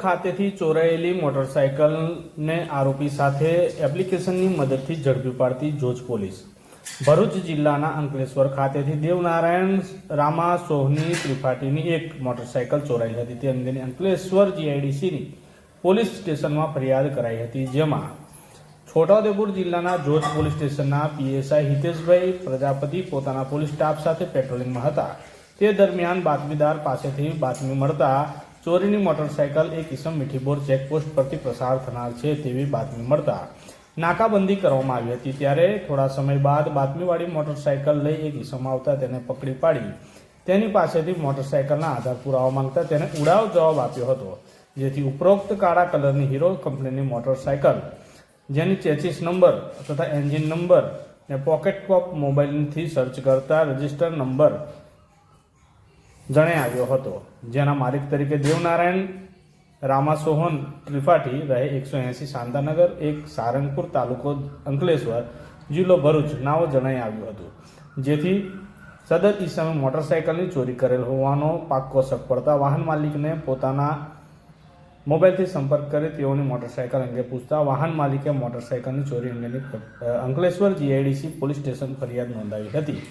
ખાતેથી ચોરાયેલી મોટરસાયકલને આરોપી સાથે એપ્લિકેશનની મદદથી ઝડપી પાડતી જોજ પોલીસ. ભરૂચ જિલ્લાના અંકલેશ્વર ખાતેથી દેવનારાયણ રામા સોહની ત્રિપાઠીની એક મોટરસાયકલ ચોરાઈ હતી. તે અંગેની અંકલેશ્વર જીઆઈડીસીની પોલીસ સ્ટેશનમાં ફરિયાદ કરાઈ હતી, જેમાં છોટાઉદેપુર જિલ્લાના જોજ પોલીસ સ્ટેશનના પીએસઆઈ હિતેશભાઈ પ્રજાપતિ પોતાના પોલીસ સ્ટાફ સાથે પેટ્રોલિંગમાં હતા. તે દરમિયાન બાતમીદાર પાસેથી બાતમી મળતા ચોરીની મોટરસાયકલ એક ઇસમ મીઠીબોર ચેકપોસ્ટ પરથી પસાર થનાર છે તેવી બાતમી મળતા નાકાબંધી કરવામાં આવી હતી ત્યારે થોડા સમય બાદ બાતમીવાળી મોટરસાયકલ લઈ એક ઇસમ આવતા તેને પકડી પાડી. તેની પાસેથી મોટરસાયકલના આધાર પુરાવા માંગતા તેને ઉડાવ જવાબ આપ્યો હતો, જેથી ઉપરોક્ત કાળા કલરની હીરો કંપનીની મોટરસાયકલ, જેની ચેચિસ નંબર તથા એન્જિન નંબર ને પોકેટ કોપ મોબાઈલથી સર્ચ કરતા રજિસ્ટર નંબર જણે આવ્યો હતો. જેના માલિક તરીકે દેવનારાયણ, રામાસોહન ત્રિપાઠી રહે એકસો એંસી શાંતાનગર, એક સારંગપુર તાલુકો અંકલેશ્વર જિલ્લો ભરૂચ નાવો જણાઈ આવ્યું હતું. જેથી સદર ઈસમે મોટરસાયકલની ચોરી કરેલ હોવાનો પાક્કો શક પડતા વાહન માલિકને પોતાના મોબાઈલથી સંપર્ક કરી તેઓની મોટરસાયકલ અંગે પૂછતા વાહન માલિકે મોટરસાયકલની ચોરી અંગેની અંકલેશ્વર જીઆઈડીસી પોલીસ સ્ટેશન ફરિયાદ નોંધાવી હતી.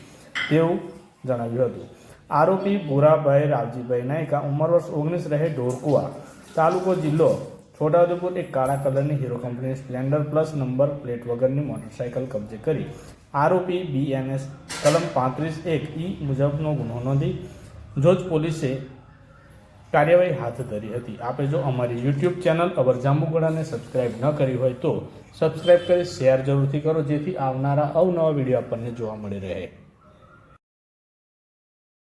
તેવું જણાવ્યું હતું. આરોપી ભૂરાભાઈ રાવજીભાઈ નાયકા ઉંમર વર્ષ ઓગણીસ રહે ઢોરકુવા તાલુકો જિલ્લો છોટાઉદેપુર એક કાળા કલરની Hero company Splendor plus number plate વગરની મોટરસાયકલ કબજે કરી. આરોપી બીએનએસ કલમ પાંત્રીસ એક ઈ મુજબનો ગુનો નોંધી જોજ પોલીસે કાર્યવાહી હાથ ધરી હતી. આપે જો અમારી યુટ્યુબ ચેનલ અવર જાંબુગડાને સબસ્ક્રાઇબ ન કરી હોય તો સબસ્ક્રાઇબ કરી શેર જરૂરથી કરો જેથી આવનારા અવનવા વીડિયો આપણને જોવા મળી રહે.